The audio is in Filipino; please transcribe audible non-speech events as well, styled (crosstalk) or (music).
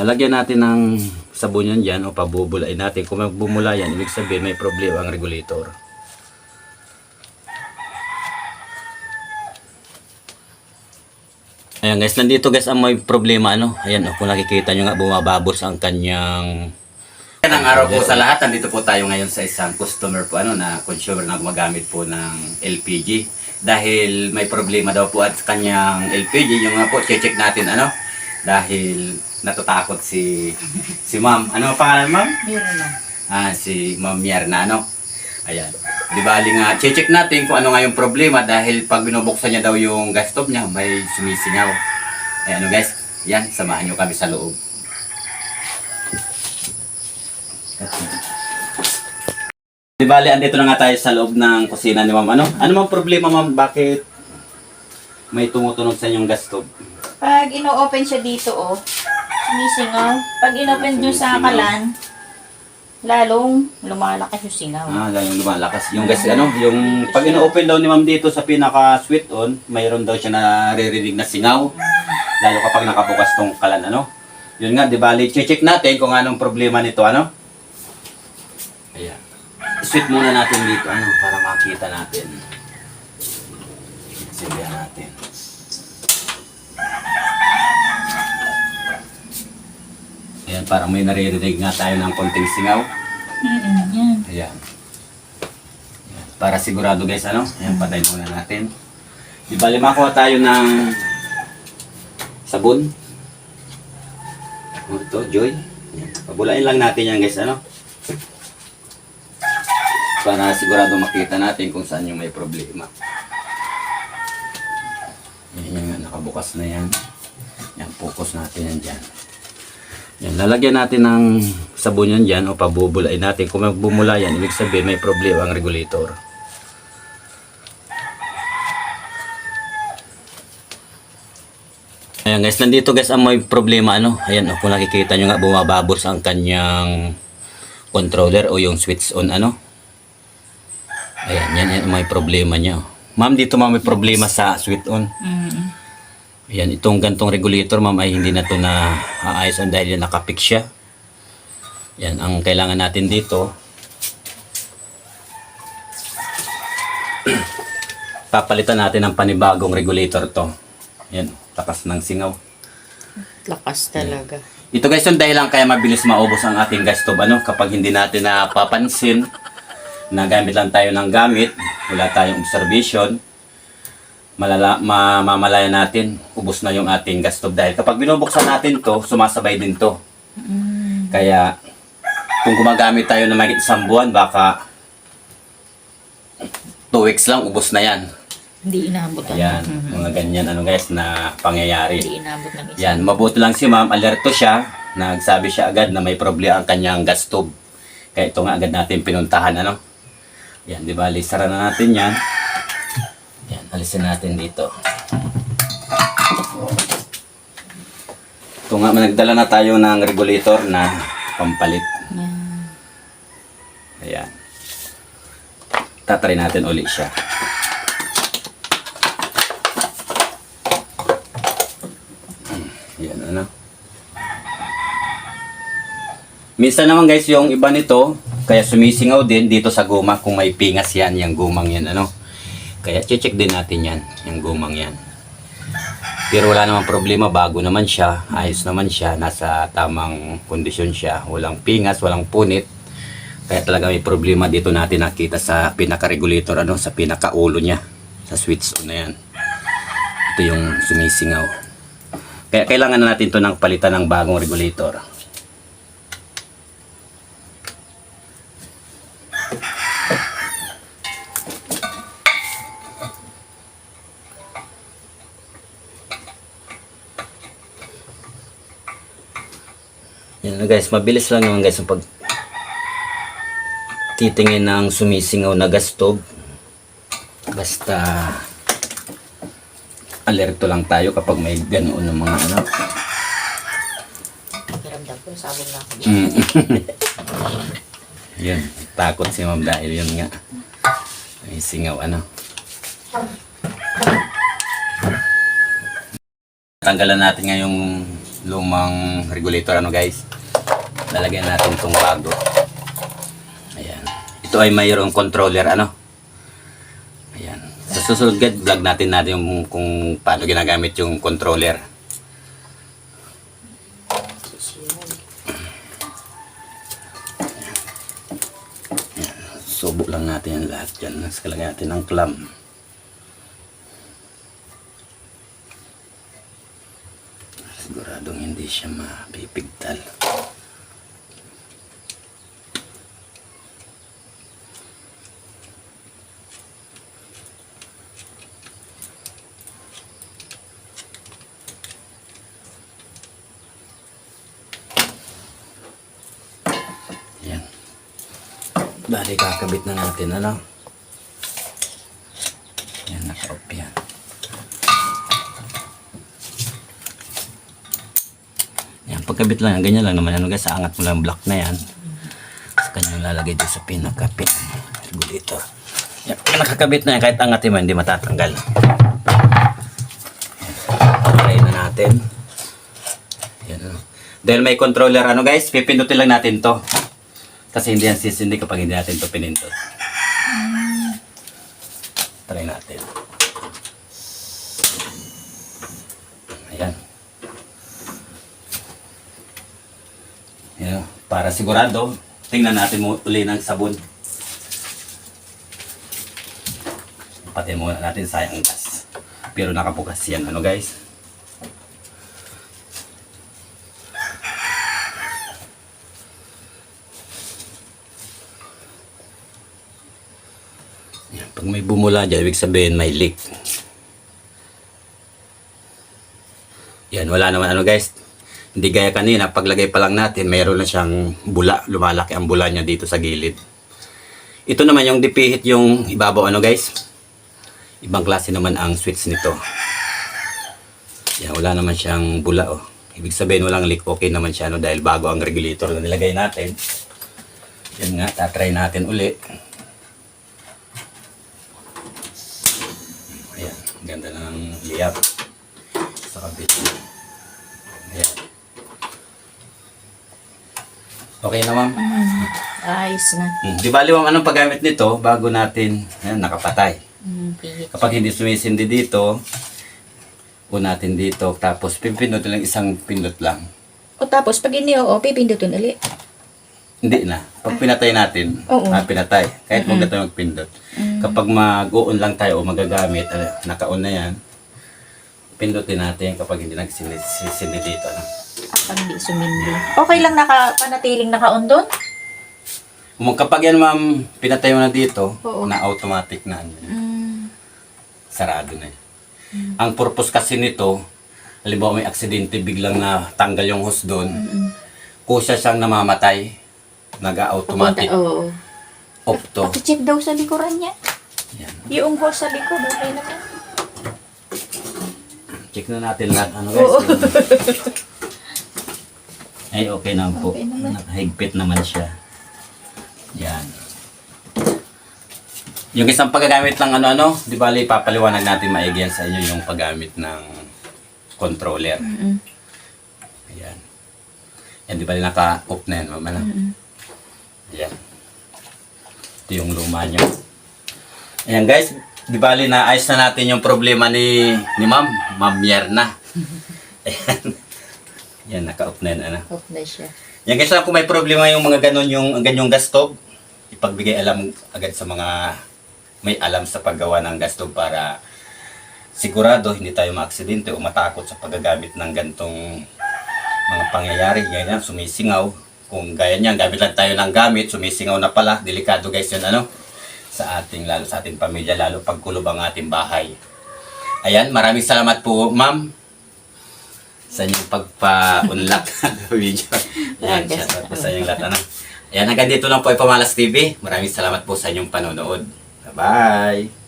lalagyan natin ng sabon yan dyan o pabubulain natin. Kung bumula yan, ibig sabihin may problema ang regulator. Ayan guys, nandito guys ang may problema ano. Ayan oh, kung nakikita nyo nga bumababos ang kanyang Yan ang araw po sa lahat. Nandito po tayo ngayon sa isang customer po ano na consumer na gumagamit po ng LPG. Dahil may problema daw po at kanyang LPG. Yung nga po, check natin ano. Dahil natatakot si si ma'am. Ano ang pangalan ma'am? Meron na. Ah, si Ma'am Mierna, ano? Ayan. Di bali nga, check natin kung ano nga yung problema dahil pag binubuksan niya daw yung gas stove niya, may sumisingaw. Ayan, ano guys? Yan, samahan niyo kami sa loob. Di bali, andito na nga tayo sa loob ng kusina ni Ma'am. Ano? Ano mang problema, Ma'am? Bakit may tumutunog sa inyong gas stove? Pag ino-open siya dito, oh, sumisingaw. Pag ino-open nyo sa kalan, lalong lumalakas yung singaw. Ah, lalong lumalakas. Yung gas, ano, yung pag ino-open daw ni ma'am dito sa pinaka-sweet on, mayroon daw siya naririnig na singaw. Lalo kapag nakabukas tong kalan, ano. Yun nga, di bali, check natin kung anong problema nito, ano. Ayan. Sweet muna natin dito, ano, para makita natin. Silbihan natin. Ayan, parang may naririnig nga tayo ng konting singaw. Mm-mm, yan. Ayan. Ayan. Para sigurado guys, ano? Ayan, patayin muna natin. Di ba makuha tayo ng sabon? O, Ito, Joy. Ayan. Pabulain lang natin yan guys, ano? Para sigurado makita natin kung saan yung may problema. Ayan, yan nga, nakabukas na yan. Yan, focus natin yan dyan. Yan, lalagyan natin ng sabon yan dyan o pabubulain natin. Kung bumula yan, ibig sabihin may problema ang regulator. Ayan guys, nandito guys ang may problema ano. Ayan o, kung nakikita nyo nga bumababos ang kanyang controller o yung switch on ano. Ayan, yan, yan may problema niya. Ma'am, dito ma'am may problema sa switch on. Mm. Ayan, itong gantong regulator, ma'am, ay hindi na to na aayos dahil yan nakapik siya. Yan, ang kailangan natin dito, (clears throat) papalitan natin ng panibagong regulator to. Yan, takas ng singaw. Lakas talaga. Ito guys, yung dahilan kaya mabilis maubos ang ating gas stove, ano, kapag hindi natin napapansin, na gamit lang tayo ng gamit, wala tayong observation, malala, mamamalaya natin, ubos na yung ating gas stove. Dahil kapag binubuksan natin to, sumasabay din to. Mm. Kaya, kung gumagamit tayo ng mahigit isang buwan, baka 2 weeks lang, ubos na yan. Hindi inaabot ang Ayan, Mhm. mga ganyan, ano guys, na pangyayari. Hindi inaabot ng isa. Yan, mabuti lang si ma'am, alerto siya. Nagsabi siya agad na may problema ang kanyang gas tube. Kaya ito nga agad natin pinuntahan, ano? Yan, di ba? Lisara na natin yan. Alisin natin dito. Ito nga, nagdala na tayo ng regulator na pampalit. Yan. Ayan. Tatry natin uli siya. Hmm, Yan, ano. Minsan naman guys, yung iba nito, kaya sumisingaw din dito sa guma kung may pingas yan, yung gumang yan, ano. Kaya check din natin yan, yung gumang yan. Pero wala namang problema, bago naman siya, ayos naman siya, nasa tamang kondisyon siya, walang pingas, walang punit. Kaya talaga may problema dito natin nakita sa pinaka-regulator, ano, sa pinaka-ulo niya, sa switch on na yan. Ito yung sumisingaw. Kaya kailangan na natin to ng palitan ng bagong regulator. Guys, mabilis lang naman guys yung pag titingin ng sumisingaw na gas stove. Basta alerto lang tayo kapag may ganoon ng mga ano. Pakiramdam ko, sabon na ako. Mm. (laughs) yun, takot si ma'am dahil yun nga. May singaw ano. Tanggalan natin nga yung lumang regulator ano guys. Lalagyan natin tong bago. Ayan. Ito ay mayroong controller ano. Ayan. Sa susunod guys, vlog natin natin yung kung paano ginagamit yung controller. Subok lang natin yan lahat dyan. Tapos kalagyan natin ng clam. Siguradong hindi siya mapipigtal. Bali, kakabit na natin, ano? Yan, naka-off yan. Yan, pagkabit lang, yan, ganyan lang naman. Ano guys, angat mo lang ang block na yan. Sa kanyang lalagay dito sa pinaka-pin. Regulator. Yan, nakakabit na yan, kahit angatin mo, hindi matatanggal. Yan. Na natin. Yan, ano. Dahil may controller, ano guys, pipindutin lang natin to. Kasi hindi yan sisindi kapag hindi natin ito pinindot. Try natin. Ayan. Ayan. Para sigurado, tingnan natin uli ng sabon. Pati muna natin sayang ang gas. Pero nakabukas yan. Ano guys? Pag may bumula dyan, ibig sabihin may leak. Yan, wala naman ano guys. Hindi gaya kanina, paglagay pa lang natin, mayroon na siyang bula. Lumalaki ang bula niya dito sa gilid. Ito naman yung dipihit yung ibabaw ano guys. Ibang klase naman ang switch nito. Yan, wala naman siyang bula oh. Ibig sabihin walang leak, okay naman siya no, dahil bago ang regulator na nilagay natin. Yan nga, tatry natin uli. Ayan, ganda liyap sa kabit. Ayan. Okay na ma'am? Ayos na. Hmm. Di bali ma'am, anong paggamit nito bago natin ayan, nakapatay? Mm. Kapag hindi sumisindi dito, po natin dito, tapos pipindot lang isang pindot lang. O tapos, pag ini-oo, pipindutin ulit. Hindi na. Pag pinatay natin, Oo. ah, pinatay. Kahit huwag na tayo magpindot. Kapag mag-on lang tayo o magagamit, ah, naka-on na yan, pindutin natin kapag hindi nagsisindi dito. No? Ah, pag hindi sumindi. Okay lang naka, panatiling naka-on doon? Kung kapag yan ma'am, pinatay mo na dito, Oo. na automatic na ano, Mm. sarado na yan. Ang purpose kasi nito, halimbawa may aksidente, biglang na tanggal yung hose doon, kusa siyang namamatay, nag-automatic Papunta, oo. off to. Pati check daw sa likuran niya. Yan. Yung hose sa likod, okay naman. Check na natin lahat. Ano guys? (laughs) Ay, okay naman po. Okay naman. Nakahigpit naman siya. Yan. Yung isang paggagamit ng ano-ano, di ba, papaliwanag natin maigi yan sa inyo yung paggamit ng controller. Mm-mm. Ayan. Yan, di ba, naka-off na yan, mama na? Mm-mm. Ayan. Ito yung luma nyo. Ayan guys, di bali na ayos na natin yung problema ni ni Ma'am, Ma'am Yerna. (laughs) Ayan. Yan, naka-off na yan, ano. Off na siya. Yan guys, kung may problema yung mga ganon, yung ganyong gas stove, ipagbigay alam agad sa mga may alam sa paggawa ng gas stove para sigurado hindi tayo maaksidente o matakot sa paggagamit ng gantong mga pangyayari. Yan yan, sumisingaw. Kung gaya niyan, gamit lang tayo ng gamit, sumisingaw na pala. Delikado guys yun, ano? Sa ating, lalo sa ating pamilya, lalo pag kulob ang ating bahay. Ayan, maraming salamat po, ma'am sa inyong pagpa-unlock (laughs) ng video. Ayan, Yes. shout out po sa inyong lahat. Ano? Ayan, hanggang dito lang po ay Pamalas TV. Maraming salamat po sa inyong panonood. Bye-bye!